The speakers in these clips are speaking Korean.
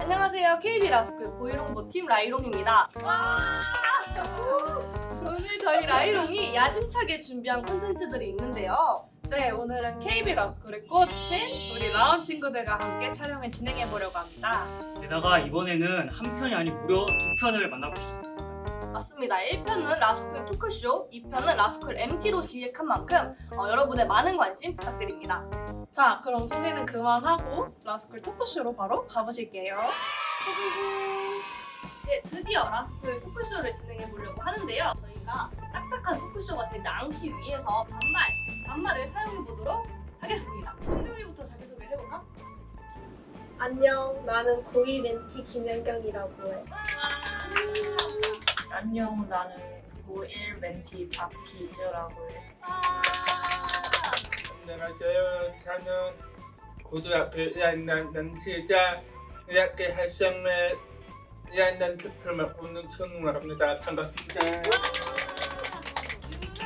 안녕하세요. KB 라스쿨 고이롱보 팀 라이롱입니다. 와! 오늘 저희 라이롱이 야심차게 준비한 콘텐츠들이 있는데요. 네, 오늘은 KB 러스쿨의 꽃인 우리 라온 친구들과 함께 촬영을 진행해 보려고 합니다. 게다가 이번에는 한 편이 아닌 무려 두 편을 만나보실 수 있습니다. 맞습니다. 1편은 라스쿨 토크쇼, 2편은 라스쿨 MT로 기획한 만큼 어, 여러분의 많은 관심 부탁드립니다. 자, 그럼 소개는 그만하고 라스쿨 토크쇼로 바로 가보실게요. 네, 드디어 라스쿨 토크쇼를 진행해 보려고 하는데요. 저희가 딱딱한 토크쇼가 되지 않기 위해서 반말, 반말을 사용해 보도록 하겠습니다. 홍경이부터 자기소개 해볼까? 안녕, 나는 고2 멘티 김연경이라고 해. 안녕 나는 고1 멘티 박기주라고 해. 안녕하세요. 저는 고등학교 1학년 남치자 이학기 학생회 1학년 특별 맡고는 천웅아입니다. 반갑습니다. 유는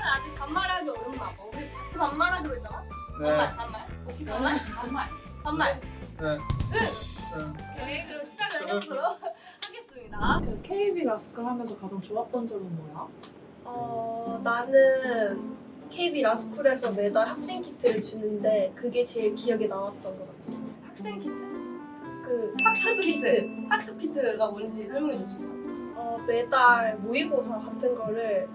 아직 반말하기 어렵나 봐. 우리 같이 반말하기로 했잖아? 반말, 반말. 오케이, 반말? 반말. 반말. 네. 네. 네, 그럼 시작을 해보도록. 그 KB 러스쿨 하면서 가장 좋았던 점은 뭐야? 어, 나는 KB 라스쿨에서 매달 학생 키트를 주는데 그게 제일 기억에 남았던 것 같아. 학생 키트. 그 학습 키트. 학습 키트가 뭔지 설명해 줄 수 있어? 어, 매달 모의고사 같은 거를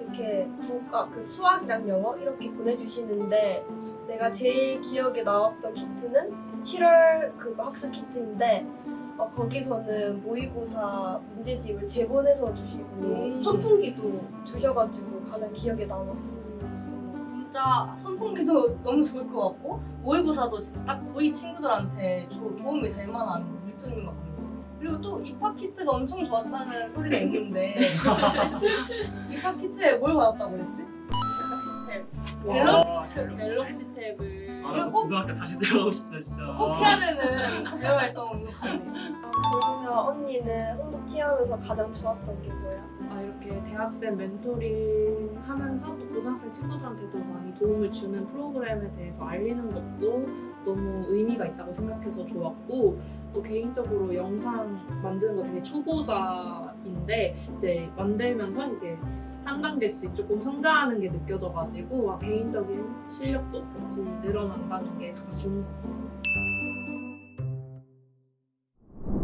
이렇게 국가 그 수학이랑 영어 이렇게 보내주시는데 내가 제일 기억에 남았던 키트는 7월 그거 학습 키트인데 어, 거기서는 모의고사 문제집을 재본해서 주시고 음. 선풍기도 주셔가지고 가장 기억에 남았어. 진짜 선풍기도 너무 좋을 것 같고 모의고사도 진짜 딱 고이 친구들한테 도, 도움이 될 만한 물품인 것 같아요. 그리고 또 입학 키트가 엄청 좋았다는 소리가 있는데 입학 키트에 뭘 받았다고 그랬지? 갤럭시 탭을 아, 이거 나 꼭- 고등학교 다시 들어가고 싶다 진짜. 꼭 해야 되는 대외 활동 이거 같네. 그러면 언니는 홍보티 하면서 가장 좋았던 게 뭐야? 아, 이렇게 대학생 멘토링 하면서 또 고등학생 친구들한테도 많이 도움을 주는 프로그램에 대해서 알리는 것도 너무 의미가 있다고 생각해서 좋았고 또 개인적으로 영상 만드는 거 되게 초보자인데 이제 만들면서 이게 한 단계씩 조금 성장하는 게 느껴져가지고 아, 개인적인 실력도 같이 늘어난다는 게 가장 좋은 것 같아요.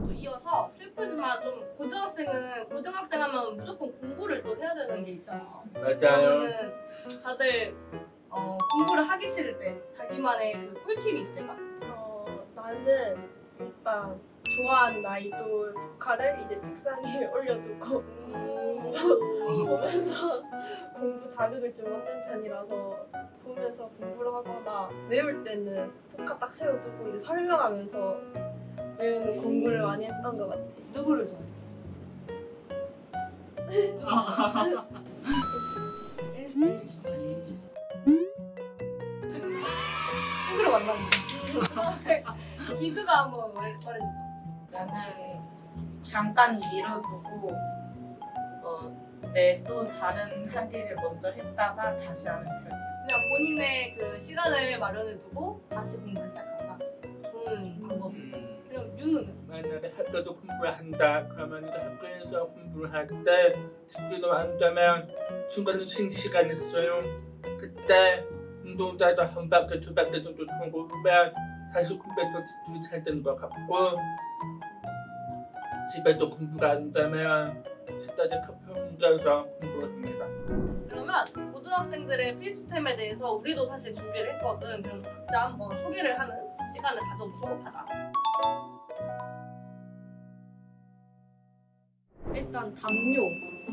또 이어서 슬프지만 좀 고등학생은 고등학생 하면 무조건 공부를 또 해야 되는 게 있잖아. 맞아요. 그러면은 다들 어, 공부를 하기 싫을 때 자기만의 그 꿀팁이 있을까? 어, 나는 일단 좋아하는 아이돌 녹화를 이제 책상에 올려두고 보면서 공부 자극을 좀 얻는 편이라서 보면서 공부를 하거나 외울 때는 포카 딱 세워두고 이제 설명하면서 외우는 공부를 많이 했던 것 같아. 누구를 좋아해? NCT. 친구를 만났는데 기주가 한번 말- 말해줘. 나는 잠깐 미뤄두고 어, 내 또 다른 할 일을 먼저 했다가 다시 하는 편. 그냥 본인의 그 시간을 마련해 두고 다시 공부를 시작한다. 좋은 방법. 음, 그럼 윤우는? 만약에 학교도 공부를 한다. 그러면 이제 학교에서 공부를 할 때 집중도 안 되면 중간에 쉰 시간 있어요. 그때 운동자도 한 바퀴 두 바퀴 정도 돌고 오면 다시 공부에 더 집중이 잘 되는 것 같고 집에도 공부가 안 되면 식당에 커피 혼자서 공부를 합니다. 그러면 고등학생들의 필수템에 대해서 우리도 사실 준비를 했거든. 그럼 각자 한번 소개를 하는 시간을 가져보도록 하자. 일단 담요.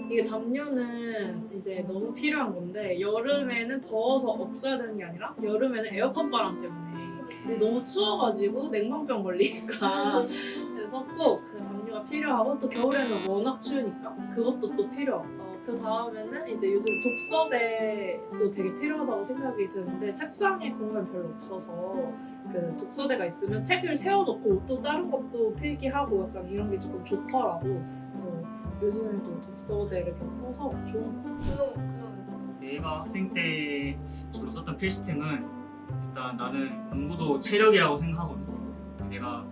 이게 담요는 이제 너무 필요한 건데 여름에는 더워서 없어야 되는 게 아니라 여름에는 에어컨 바람 때문에 너무 추워가지고 냉방병 걸리니까 그래서 꼭그 담요가 필요하고 또 겨울에는 워낙 추우니까 그것도 또 필요하고 어, 그 다음에는 이제 요즘 독서대도 되게 필요하다고 생각이 드는데 책상에 공간 별로 없어서 그 독서대가 있으면 책을 세워놓고 또 다른 것도 필기하고 약간 이런 게 조금 좋더라고. 그래서 요즘에도 독서대를 계속 써서 좋은 것 같아요. 내가 학생 때 주로 썼던 필수템은 일단 나는 공부도 체력이라고 생각하거든. 내가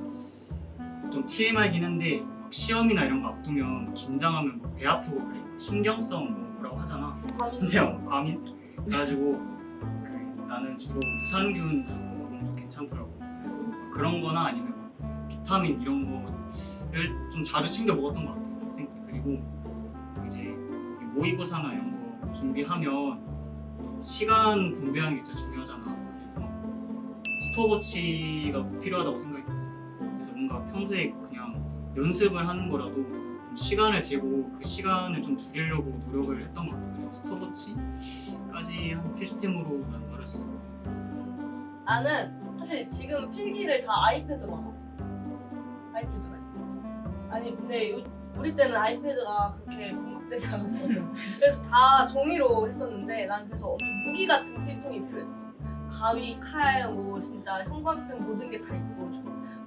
좀 TMI긴 한데 막 시험이나 이런 거 앞두면 긴장하면 뭐 배 아프고 그래. 신경성 뭐 뭐라고 하잖아. 과민. 근데 어, 과민. 그래가지고 그 나는 주로 유산균 먹으면 좀 괜찮더라고. 그래서 뭐 그런 거나 아니면 뭐 비타민 이런 거를 좀 자주 챙겨 먹었던 것 같아 학생 때 그리고 이제 이 모의고사나 이런 거 준비하면 시간 분배하는 게 진짜 중요하잖아. 그래서 스톱워치가 필요하다고 들어 그래서 뭔가 평소에 연습을 하는 거라도 좀 시간을 재고 그 시간을 좀 줄이려고 노력을 했던 것 같아요. 스톱워치까지 한 필수템으로 난 같아요. 나는 사실 지금 필기를 다 아이패드로 하나? 아이패드로 해. 아니 근데 요- 우리 때는 아이패드가 그렇게 공급되지 않았거든. 그래서 다 종이로 했었는데 난 그래서 엄청 무기 같은 필통이 필요했어. 가위, 칼, 뭐 진짜 형광펜 모든 게 다 있고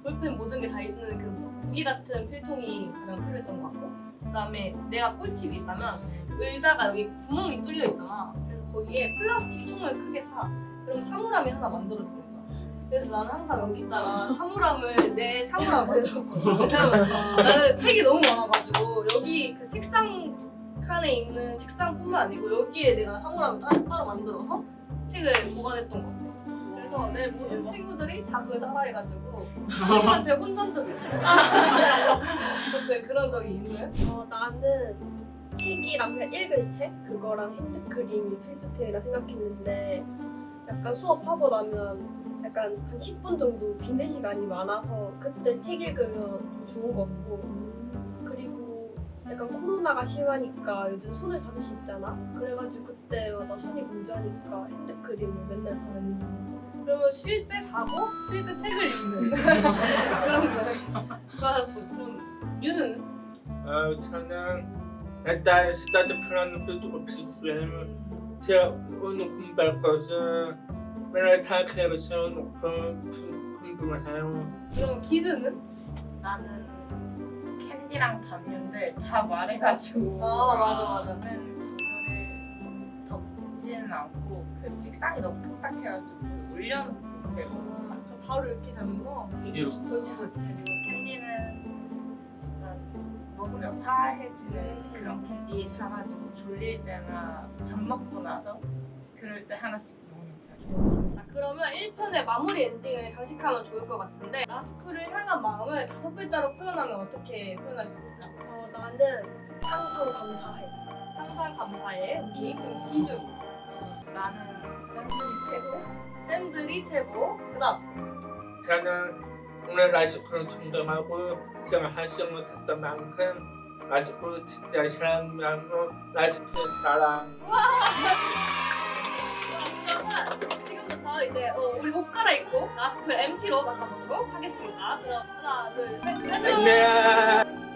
볼펜 모든 게 다 있는 그 무기 같은 필통이 가장 필요했던 것 같고 그다음에 내가 꿀팁이 있다면 의자가 여기 구멍이 뚫려 있잖아. 그래서 거기에 플라스틱 통을 크게 사. 그럼 사물함이 하나 만들어주는 거야. 그래서 나는 항상 여기다가 사물함을 내 사물함을 만들었거든. 왜냐면 나는 책이 너무 많아가지고 여기 그 책상 칸에 있는 책상뿐만 아니고 여기에 내가 사물함을 따, 따로 만들어서 책을 보관했던 거 같아. 그래서 내 모든 친구들이 다 그걸 따라해가지고 친구한테 혼난 적 있어. 그때? 그런 적이 있는? 어, 나는 책이랑 그냥 읽을 책? 그거랑 핸드크림이 필수템이라 생각했는데 약간 수업하고 나면 약간 한 10분 정도 비는 시간이 많아서 그때 책 읽으면 좀 좋은 것 같고. 그리고 약간 코로나가 심하니까 요즘 손을 자주 씻잖아? 그래가지고 그때마다 손이 건조하니까 핸드크림을 맨날 바르는 거 그러면 쉴때 자고 쉴 때 책을 읽는 그런 거 좋아했어. 그럼 유는 어, 저는 일단 스타트표라는 것도 필수예요. 제가 오늘 공부할 것은 맨날 다 계획을 세워놓고 공부를 해요. 그럼 기준은? 나는 캔디랑 담요인데 다 말해가지고 아 맞아 맞아. 나는 이거를 덮지는 않고 그 책상이 너무 딱딱해가지고 그리고 그럼 바로 이렇게 잡는 거. 이대로 스- 좋지 좋지. 캔디는 약간 먹으면 화해지는 그런 캔디 사가지고 졸릴 때나 밥 먹고 나서 그럴 때 하나씩 먹는 편이에요. 자 그러면 1편의 마무리 엔딩을 장식하면 좋을 것 같은데 라스쿨을 향한 마음을 다섯 글자로 표현하면 어떻게 표현할 수 있을까? 어, 나는 항상 감사해 항상 감사해. 오케이. 그럼 기준. 어, 나는 샌드위 최고. 쌤들이 최고. 그다음 저는 오늘 충전하고 제가 한 시간 못했던 만큼 라시코를 진짜 사랑하고 라시코 사랑. 그러면 지금부터 이제 어, 우리 옷 갈아입고 라스쿨 MT로 만나보도록 하겠습니다. 그럼 하나 둘 셋. 안녕. 안녕.